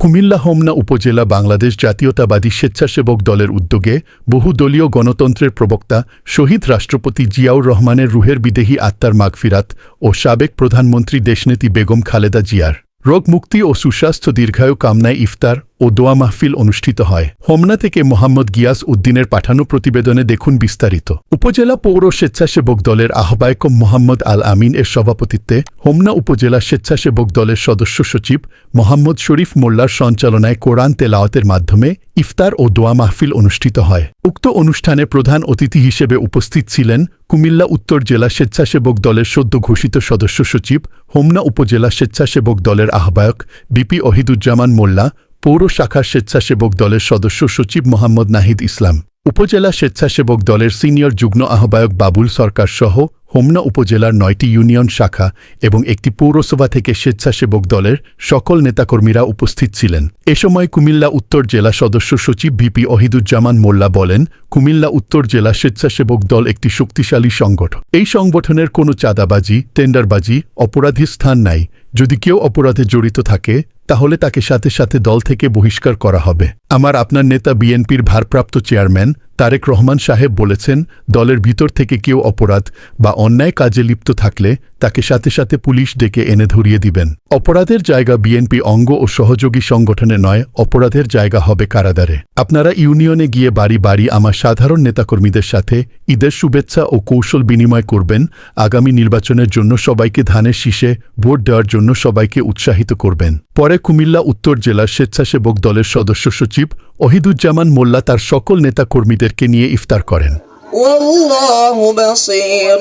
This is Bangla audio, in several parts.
কুমিল্লা হোমনা উপজেলা বাংলাদেশ জাতীয়তাবাদী স্বেচ্ছাসেবক দলের উদ্যোগে বহুদলীয় গণতন্ত্রের প্রবক্তা শহীদ রাষ্ট্রপতি জিয়াউর রহমানের রুহের বিদেহী আত্মার মাগফিরাত ও সাবেক প্রধানমন্ত্রী দেশনেতি বেগম খালেদা জিয়ার রোগ মুক্তি ও সুস্বাস্থ্য দীর্ঘায়ু কামনায় ইফতার ও দোয়া মাহফিল অনুষ্ঠিত হয়। হোমনা থেকে মোহাম্মদ গিয়াস উদ্দিনের পাঠানো প্রতিবেদনে দেখুন বিস্তারিত। উপজেলা পৌর স্বেচ্ছাসেবক দলের আহ্বায়ক মোহাম্মদ আল আমিন এর সভাপতিত্বে হোমনা উপজেলা স্বেচ্ছাসেবক দলের সদস্য সচিব মোহাম্মদ শরীফ মোল্লার সঞ্চালনায় কোরআন তেলাওয়াতের মাধ্যমে ইফতার ও দোয়া মাহফিল অনুষ্ঠিত হয়। উক্ত অনুষ্ঠানে প্রধান অতিথি হিসেবে উপস্থিত ছিলেন কুমিল্লা উত্তর জেলা স্বেচ্ছাসেবক দলের সদ্য ঘোষিত সদস্য সচিব হোমনা উপজেলা স্বেচ্ছাসেবক দলের আহ্বায়ক বিপি অহিদুজ্জামান মোল্লা পৌর শাখার স্বেচ্ছাসেবক দলের সদস্য সচিব মোহাম্মদ নাহিদ ইসলাম, উপজেলা স্বেচ্ছাসেবক দলের সিনিয়র যুগ্ম আহ্বায়ক বাবুল সরকার সহ হোমনা উপজেলার নয়টি ইউনিয়ন শাখা এবং একটি পৌরসভা থেকে স্বেচ্ছাসেবক দলের সকল নেতাকর্মীরা উপস্থিত ছিলেন। এ সময় কুমিল্লা উত্তর জেলা সদস্য সচিব ভিপি অহিদুজ্জামান মোল্লা বলেন, কুমিল্লা উত্তর জেলা স্বেচ্ছাসেবক দল একটি শক্তিশালী সংগঠন। এই সংগঠনের কোনো চাঁদাবাজি, টেন্ডারবাজি, অপরাধী স্থান নাই। যদি কেউ অপরাধে জড়িত থাকে, তাহলে তাকে সাথে সাথে দল থেকে বহিষ্কার করা হবে। আমার আপনার নেতা বিএনপির ভারপ্রাপ্ত চেয়ারম্যান তারেক রহমান সাহেব বলেছেন, দলের ভিতর থেকে কেউ অপরাধ বা অন্যায় কাজে লিপ্ত থাকলে তাকে সাথে সাথে পুলিশ ডেকে এনে ধরিয়ে দিবেন। অপরাধের জায়গা বিএনপি অঙ্গ ও সহযোগী সংগঠনে নয়, অপরাধের জায়গা হবে কারাদারে আপনারা ইউনিয়নে গিয়ে বাড়ি বাড়ি আমার সাধারণ নেতাকর্মীদের সাথে ঈদের শুভেচ্ছা ও কৌশল বিনিময় করবেন, আগামী নির্বাচনের জন্য সবাইকে ধানের শীষে ভোট দেওয়ার জন্য সবাইকে উৎসাহিত করবেন। পরে কুমিল্লা উত্তর জেলার স্বেচ্ছাসেবক দলের সদস্য সচিব অহিদুজ্জামান মোল্লা তার সকল নেতাকর্মীদেরকে নিয়ে ইফতার করেন। والله بصير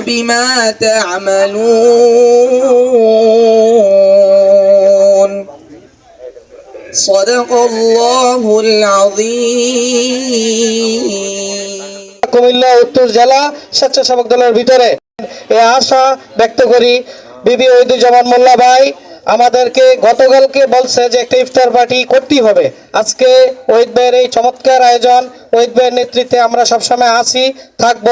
بما تعملون صدق الله العظيم কুমিল্লা উত্তর জেলা স্বেচ্ছাসেবক দলের ভিতরে এ আশা ব্যক্ত করি বিবি ঐদুজ্জামান মোল্লা ভাই আমাদেরকে গতকালকে বলছে যে একটা ইফতার পার্টি করতেই হবে। আজকে ওহিদ ভাইয়ের এই চমৎকার আয়োজন ওহিদ ভাইয়ের নেতৃত্বে আমরা সবসময় আছি, থাকব,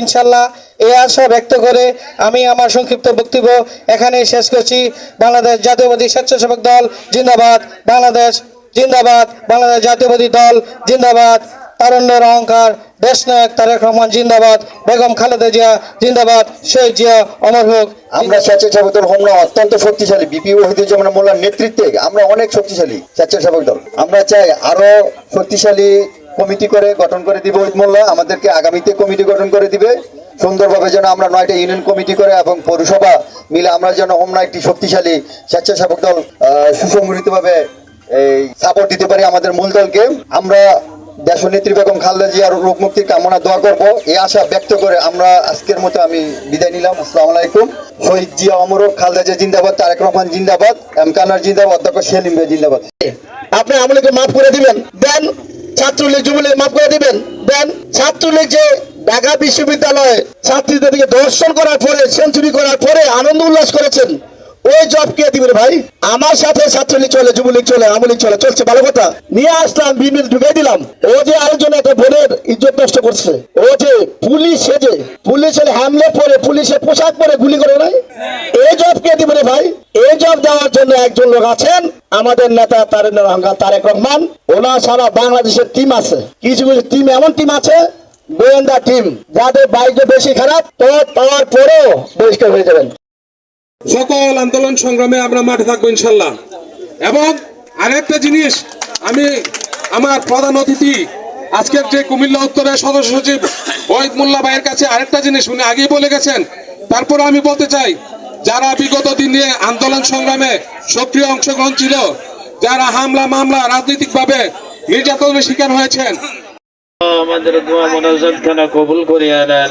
ইনশাল্লাহ। এই আশা ব্যক্ত করে আমি আমার সংক্ষিপ্ত বক্তব্য এখানে শেষ করছি। বাংলাদেশ জাতীয়বাদী স্বেচ্ছাসেবক দল, জিন্দাবাদ, বাংলাদেশ জিন্দাবাদ, বাংলাদেশ জাতীয়বাদী দল, জিন্দাবাদ। তারণ্যের অহংকার দেশনায়ক তারেক রহমান, জিন্দাবাদ। বেগম খালেদা জিয়া, জিন্দাবাদ। শেখ জিয়া, অমর হোক। আমরা স্বেচ্ছাসেবক দল হোমনা অত্যন্ত শক্তিশালী। বিপি ওহিদুজ্জামান মোল্লার নেতৃত্বে আমরা অনেক শক্তিশালী স্বেচ্ছাসেবক দল। আমরা চাই আরও শক্তিশালী কমিটি করে গঠন করে দিবে ওহিদ মোল্লা। আমাদেরকে আগামীতে কমিটি গঠন করে দিবে। সুন্দরভাবে যেন আমরা নয়টা ইউনিয়ন কমিটি করে এবং পৌরসভা মিলে আমরা যেন হোমনা একটি শক্তিশালী স্বেচ্ছাসেবক দল সুসংগঠিতভাবে এই সাপোর্ট দিতে পারি আমাদের মূল দলকে। আমরা দেশনেত্রী বেগম খালেদা জিয়ার রোগ মুক্তির কামনা দোয়া করব। এই আশা ব্যক্ত করে আমরা আজকের মতো আমি বিদায় নিলাম। আসসালামু আলাইকুম। শহীদ জিয়া অমরক খালেদা জিয়া জিন্দাবাদ, তারেক রহমান জিন্দাবাদ, এম কানার জিন্দাবাদ অধ্যক্ষ সেলিম ভাই জিন্দাবাদ। আপনি আমলিকে মাফ করে দিবেন। দেন ছাত্রলীগ, যুবলীগ মাফ করে দিবেন। দেন ছাত্রলীগ যে ঢাকা বিশ্ববিদ্যালয়ে ছাত্রীদেরকে দর্শন করার পরে, সেঞ্চুরি করার পরে আনন্দ উল্লাস করেছেন। ওই জব কে দিবেন ভাই? আমার সাথে ছাত্রলীগ চলে, যুবলীগ চলে, আমলীগ চলে, চলছে, ভালো কথা। নিয়ে আসলাম বিমিল ঢুকে দিলাম। ও যে আলোচনা একটা বোনের ইজ্জত নষ্ট করছে। ও যে পুলিশ সেজে পুলিশের হ্যামলে পরে পুলিশের পোশাক পরে গুলি করে নাই? এই জব কে দিবেন ভাই? এই জব দেওয়ার জন্য একজন লোক আছেন, আমাদের নেতা তারেক রহমান ওনার সারা বাংলাদেশের টিম আছে। কিছু কিছু টিম এমন টিম আছে, গোয়েন্দা টিম যাদের বাইরে বেশি খারাপ, তো পাওয়ার পরেও বহিষ্কার হয়ে যাবেন। সকল আন্দোলন সংগ্রামে আমরা মাঠে থাকব ইনশাল্লাহ। এবং আরেকটা জিনিস, আমি আমার প্রধান অতিথি, আজকের যে কুমিল্লা উত্তরের সদস্য সচিব ওহিদ মোল্লা ভাইয়ের কাছে আরেকটা জিনিস, উনি আগেই বলে গেছেন। তারপর আমি বলতে চাই, যারা বিগত দিনে আন্দোলন সংগ্রামে সক্রিয় অংশগ্রহণ ছিল, যারা হামলা, মামলা, রাজনৈতিকভাবে নির্যাতনের শিকার হয়েছেন, আমাদের দোয়া মোনাজাত খানা কবুল করিয়া নেন।